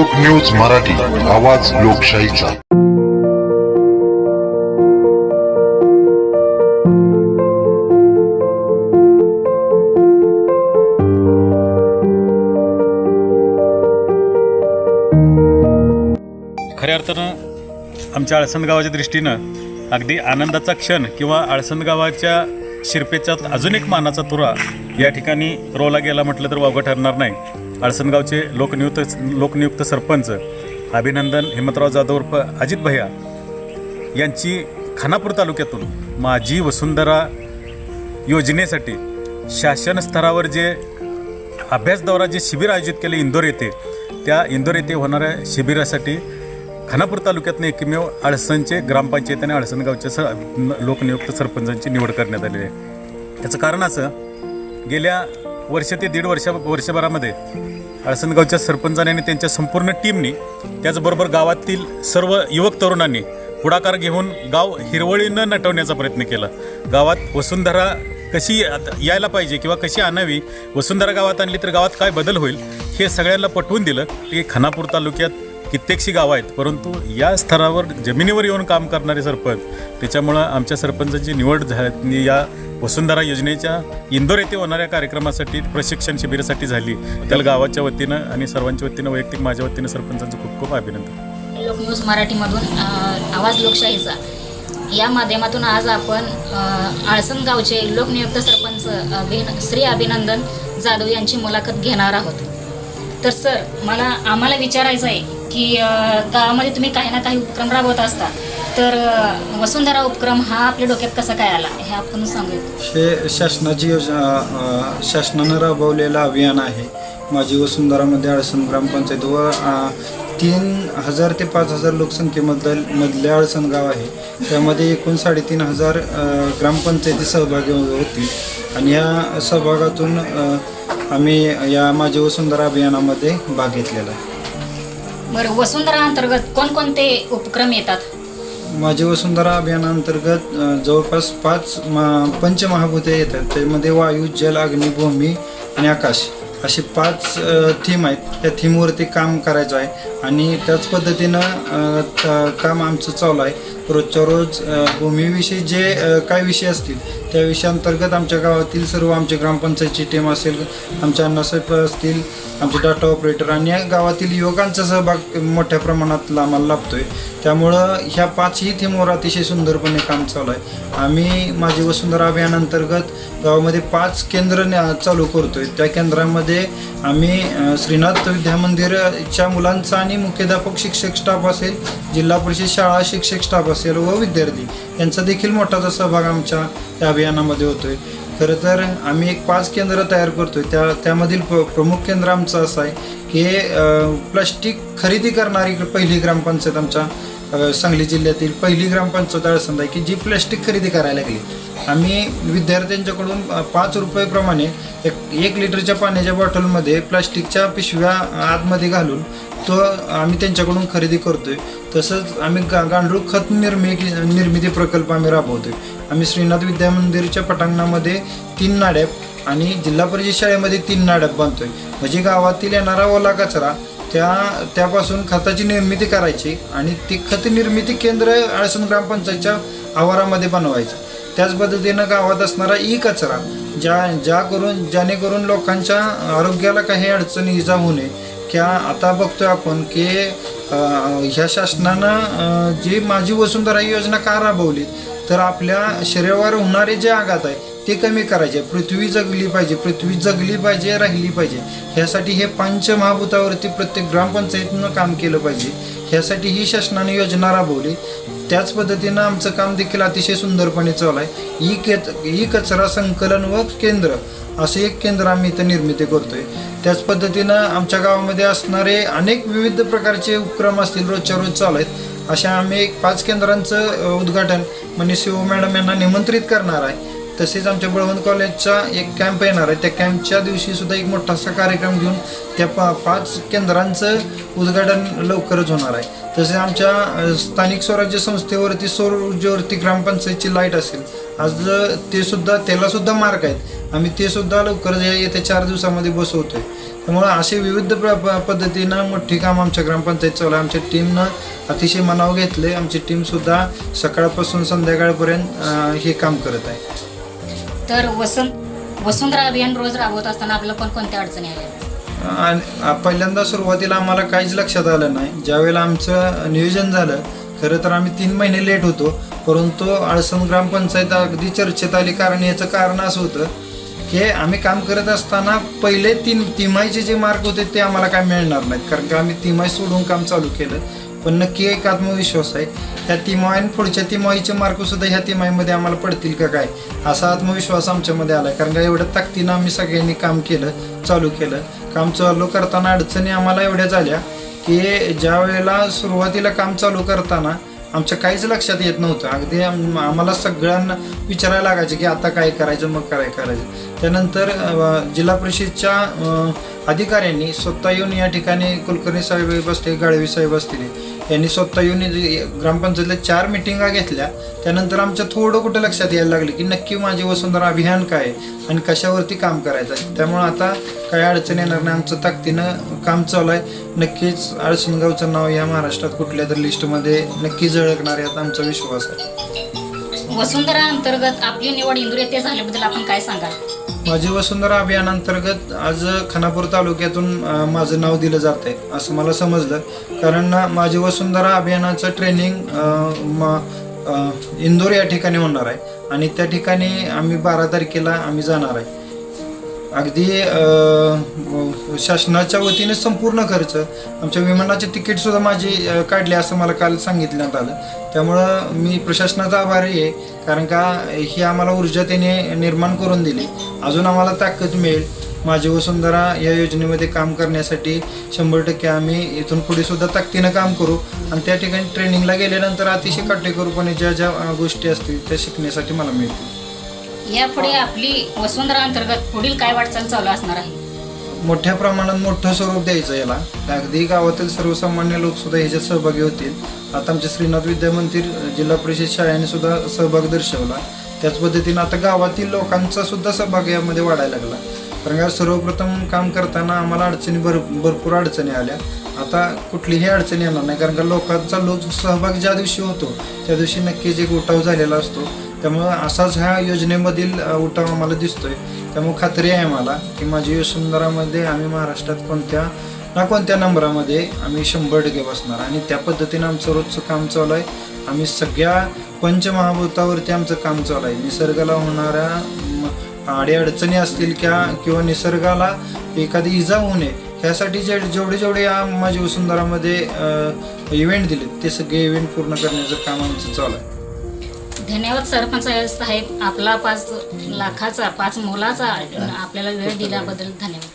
लोकन्यूज मराठी आवाज लोकशाहीचा. खऱ्या अर्थानं आमच्या आळसंद गावाच्या दृष्टीनं अगदी आनंदाचा क्षण किंवा आळसंद गावाच्या अजून एक मानाचा तुरा या ठिकाणी रोवला गेला म्हटलं तर वावगं ठरणार नाही. आळसंद लोकनियुक्त लोकनियुक्त सरपंच अभिनंदन हिमंतराव जाधव उर्फ अजित भैया यांची खानापूर तालुक्यातून माझी वसुंधरा योजनेसाठी शासन स्तरावर जे अभ्यास दौरा जे शिबिर आयोजित केले इंदोर येथे त्या इंदोर येथे होणाऱ्या शिबिरासाठी खानापूर तालुक्यातनं एकमेव आळसणचे ग्रामपंचायत आणि आळसण स लोकनियुक्त सरपंचांची निवड करण्यात आलेली आहे. याचं कारण असं गेल्या वर्ष ते दीड वर्षा वर्षभरामध्ये आळसनगावच्या सरपंचाने आणि त्यांच्या संपूर्ण टीमनी त्याचबरोबर गावातील सर्व युवक तरुणांनी पुढाकार घेऊन गाव हिरवळीनं नटवण्याचा प्रयत्न केला. गावात वसुंधरा कशी आता यायला पाहिजे किंवा कशी आणावी वसुंधरा गावात आणली तर गावात काय बदल होईल हे सगळ्यांना पटवून दिलं. की खानापूर तालुक्यात कित्येकशी गावं आहेत परंतु या स्तरावर जमिनीवर येऊन काम करणारे सरपंच त्याच्यामुळं आमच्या सरपंचांची निवड झाली या वसुंधरा योजनेच्या इंदोर येथे होणाऱ्या कार्यक्रमासाठी प्रशिक्षण शिबिरासाठी झाली. त्याला गावाच्या वतीनं आणि सर्वांच्या वतीनं वैयक्तिक माझ्या वतीनं सरपंचांचं खूप खूप अभिनंदन. लोक न्यूज मराठीमधून आवाज लोकशाहीचा. या माध्यमातून आज आपण अ, आळसण गावचे लोकनियुक्त सरपंच अभिन श्री अभिनंदन जाधव यांची मुलाखत घेणार आहोत. तर सर मला आम्हाला विचारायचं आहे की गावामध्ये तुम्ही काही ना काही उपक्रम राबवत असता तर वसुंधरा उपक्रम हा आपल्या डोक्यात कसा काय आला? हे आपण सांगू हे शासनाची योजना शासनानं राबवलेलं अभियान आहे. माझी वसुंधरामध्ये अडसण ग्रामपंचायत व तीन हजार ते पाच हजार लोकसंख्येबद्दल मधले अडसण गाव आहे. त्यामध्ये एकूण साडेतीन हजार ग्रामपंचायती सहभागी होतील आणि या सहभागातून आम्ही या माझी वसुंधरा अभियानामध्ये भाग घेतलेला आहे. बरं वसुंधरा अंतर्गत कोणकोणते उपक्रम येतात? माझी वसुंधरा अभियानांतर्गत अ, जवळपास पाच मा पंचमहाभूते येतात. त्यामध्ये वायू जल अग्नी भूमी आणि आकाश असे पाच थीम आहेत. त्या थीमवरती काम करायचं आहे. आणि त्याच पद्धतीनं काम आमचं चालू आहे. रोजच्या रोज भूमीविषयी जे काय विषय असतील त्या विषयांतर्गत आमच्या गावातील सर्व आमचे ग्रामपंचायतची टीम असेल आमच्या अण्णासाहेब असतील आमचे डाटा ऑपरेटर आणि या गावातील युवकांचा सहभाग मोठ्या प्रमाणात आम्हाला आहे त्यामुळं ह्या पाचही थीमवर अतिशय सुंदरपणे काम चालू आहे. आम्ही माझी वसुंधरा अभियानांतर्गत गावामध्ये पाच केंद्र न्या- चालू आहे त्या केंद्रामध्ये आम्ही श्रीनाथ विद्यामंदिरच्या मुलांचा आणि मुख्याध्यापक शिक्षक स्टाफ असेल जिल्हा परिषद शाळा शिक्षक स्टाफ असेल व विद्यार्थी यांचा देखील मोठाचा सहभाग आमच्या या अभियानामध्ये होतोय. खरं तर आम्ही एक पाच केंद्र तयार करतोय. त्या त्यामधील प्र प्रमुख केंद्र आमचं असं आहे की प्लास्टिक खरेदी करणारी पहिली ग्रामपंचायत आमच्या सांगली जिल्ह्यातील पहिली ग्रामपंचायत अळसंद आहे की जी प्लॅस्टिक खरेदी करायला गेली. आम्ही विद्यार्थ्यांच्याकडून पाच रुपयेप्रमाणे एक एक लिटरच्या पाण्याच्या बॉटलमध्ये प्लास्टिकच्या पिशव्या आतमध्ये घालून तो आम्ही त्यांच्याकडून खरेदी करतोय. तसंच आम्ही गा गांडूळ खत निर्मिती निर्मिती प्रकल्प आम्ही राबवतोय. आम्ही श्रीनाथ विद्या मंदिरच्या पटांगणामध्ये तीन नाड्याप आणि जिल्हा परिषद शाळेमध्ये तीन नाड्याप बांधतोय. म्हणजे गावातील येणारा ओला कचरा त्या त्यापासून खताची निर्मिती करायची आणि ती खत निर्मिती केंद्र अळसन ग्रामपंचायतच्या आवारामध्ये बनवायचं. त्याच पद्धतीनं गावात असणारा ई कचरा ज्या ज्या करून जेणेकरून लोकांच्या आरोग्याला काही अडचणी इजा होऊ नये किंवा आता बघतोय आपण की ह्या शासनानं जी माझी वसुंधरा ही योजना का राबवली तर आपल्या शरीरावर होणारे जे आघात आहे ते कमी करायचे. पृथ्वी जगली पाहिजे पृथ्वी जगली पाहिजे राहिली पाहिजे. ह्यासाठी हे पंचमहाभूतावरती प्रत्येक ग्रामपंचायतीनं काम केलं पाहिजे. ह्यासाठी ही शासनाने योजना राबवली. त्याच पद्धतीनं आमचं काम देखील अतिशय सुंदरपणे चालू आहे. ई केच ई कचरा संकलन व केंद्र असं एक केंद्र आम्ही इथं निर्मिती करतोय. त्याच पद्धतीनं आमच्या गावामध्ये असणारे अनेक विविध प्रकारचे उपक्रम असतील रोजच्या रोज चालू आहेत. अशा आम्ही एक पाच केंद्रांचं उद्घाटन म्हणजे हो शिव मॅडम यांना निमंत्रित करणार आहे. तसेच आमच्या बळवंत कॉलेजचा एक कॅम्प येणार आहे. त्या कॅम्पच्या दिवशी सुद्धा एक मोठासा कार्यक्रम घेऊन त्या पा पाच केंद्रांचं उद्घाटन लवकरच होणार आहे. तसेच आमच्या स्थानिक स्वराज्य संस्थेवरती सौर ऊर्जेवरती ग्रामपंचायतची लाइट असेल. आज ते सुद्धा त्याला सुद्धा मार्क आहेत. आम्ही ते सुद्धा लवकरच या येत्या चार दिवसामध्ये बसवतो आहे त्यामुळं असे विविध प्र प- पद्धतीनं मोठी काम आमच्या ग्रामपंचायत चालू आहे. आमच्या टीमनं अतिशय मनाव घेतले आमची टीमसुद्धा सकाळपासून संध्याकाळपर्यंत हे काम करत आहे. तर वसंत वसुंधरा अभियान रोज राबवत असताना आपल्याला कोणकोणत्या अडचणी आल्या? आणि पहिल्यांदा सुरुवातीला आम्हाला काहीच लक्षात आलं नाही. ज्यावेळेला आमचं नियोजन झालं खरं तर आम्ही तीन महिने लेट होतो परंतु आळसम ग्रामपंचायत अगदी चर्चेत आली कारण याचं कारण असं होतं की आम्ही काम करत असताना पहिले तीन तिमाहीचे जे मार्क होते ते आम्हाला काय मिळणार नाहीत. कारण की आम्ही तिमाही सोडून काम चालू केलं. पण नक्की एक आत्मविश्वास आहे. ह्या तिमाही आणि पुढच्या तिमाहीचे मार्क सुद्धा ह्या तिमाहीमध्ये आम्हाला पडतील का काय? असा आत्मविश्वास आमच्यामध्ये आला कारण का एवढ्या ताकदीनं आम्ही सगळ्यांनी काम केलं चालू केलं. काम चालू करताना अडचणी आम्हाला एवढ्या झाल्या की ज्या वेळेला सुरुवातीला काम चालू करताना आमच्या काहीच लक्षात येत नव्हतं. अगदी आम्हाला सगळ्यांना विचारायला लागायचं की आता काय करायचं मग काय करायचं? त्यानंतर जिल्हा परिषदच्या अधिकाऱ्यांनी स्वतः येऊन या ठिकाणी कुलकर्णी साहेब असतील गाळवी साहेब असतील यांनी स्वतः येऊन इथे ग्रामपंचायतल्या चार मिटिंगा घेतल्या. त्यानंतर आमच्या थोडं कुठं लक्षात यायला लागलं की नक्की माझे वसुंधरा अभियान काय आहे आणि कशावरती काम करायचं आहे. त्यामुळे आता काही अडचण येणार नाही. आमचं ताकदीनं काम चालू आहे. नक्कीच आळसनगावचं नाव या महाराष्ट्रात कुठल्या तरी लिस्टमध्ये नक्की झळकणार यात आमचा विश्वास आहे. वसुंधरा अंतर्गत आपली निवड इंदूर येथे झाल्याबद्दल आपण काय सांगाल? माझी वसुंधरा अभियानांतर्गत आज खानापूर तालुक्यातून माझं नाव दिलं जात आहे असं मला समजलं. कारण माझे माझी वसुंधरा अभियानाचं ट्रेनिंग म इंदोर या ठिकाणी होणार आहे. आणि त्या ठिकाणी आम्ही बारा तारखेला आम्ही जाणार आहे. अगदी शासनाच्या वतीने संपूर्ण खर्च आमच्या विमानाचे तिकीटसुद्धा माझी काढले असं मला काल सांगितण्यात आलं. त्यामुळं मी प्रशासनाचा आभारी आहे कारण का ही आम्हाला ऊर्जा त्याने निर्माण करून दिली. अजून आम्हाला ताकद मिळेल. माझी वसुंधरा या योजनेमध्ये काम करण्यासाठी शंभर टक्के आम्ही इथून पुढे सुद्धा ताकदीनं काम करू. आणि त्या ठिकाणी ट्रेनिंगला गेल्यानंतर अतिशय काटेकोरपणे ज्या ज्या गोष्टी असतील त्या शिकण्यासाठी मला मिळतील. यापुढे आपली वसुंधरा अंतर्गत पुढील काय वाटचाल चालू असणार आहे? मोठ्या प्रमाणात मोठं स्वरूप द्यायचं याला. अगदी गावातील सर्वसामान्य लोक सुद्धा ह्याच्यात सहभागी होतील. आता आमचे श्रीनाथ विद्या मंदिर जिल्हा परिषद शाळेने सुद्धा सहभाग दर्शवला. त्याच पद्धतीनं आता गावातील लोकांचा सुद्धा सहभाग यामध्ये वाढायला लागला. कारण का सर्वप्रथम काम करताना आम्हाला अडचणी भर भरपूर अडचणी आल्या. आता कुठलीही अडचण येणार नाही. कारण का लोकांचा लोक सहभाग ज्या दिवशी होतो त्या दिवशी नक्कीच एक उठाव झालेला असतो त्यामुळं असाच ह्या योजनेमधील उठाव आम्हाला दिसतोय. त्यामुळे खात्री आहे मला की माझी वसुंधरामध्ये आम्ही महाराष्ट्रात कोणत्या ना कोणत्या नंबरामध्ये आम्ही शंभर टक्के बसणार. आणि त्या पद्धतीनं आमचं रोजचं काम चालू आहे. आम्ही सगळ्या पंचमहाभूतावरती आमचं काम चालू आहे. निसर्गाला होणाऱ्या अडीअडचणी असतील क्या किंवा निसर्गाला एखादी इजा होऊ नये ह्यासाठी जे जेवढे जेवढे या माझ्या वसुंधरामध्ये इव्हेंट दिले ते सगळे इव्हेंट पूर्ण करण्याचं काम आमचं चालू आहे. धन्यवाद सरपंच साहेब. आपला पाच लाखाचा पाच मोलाचा आपल्याला वेळ दिल्याबद्दल धन्यवाद.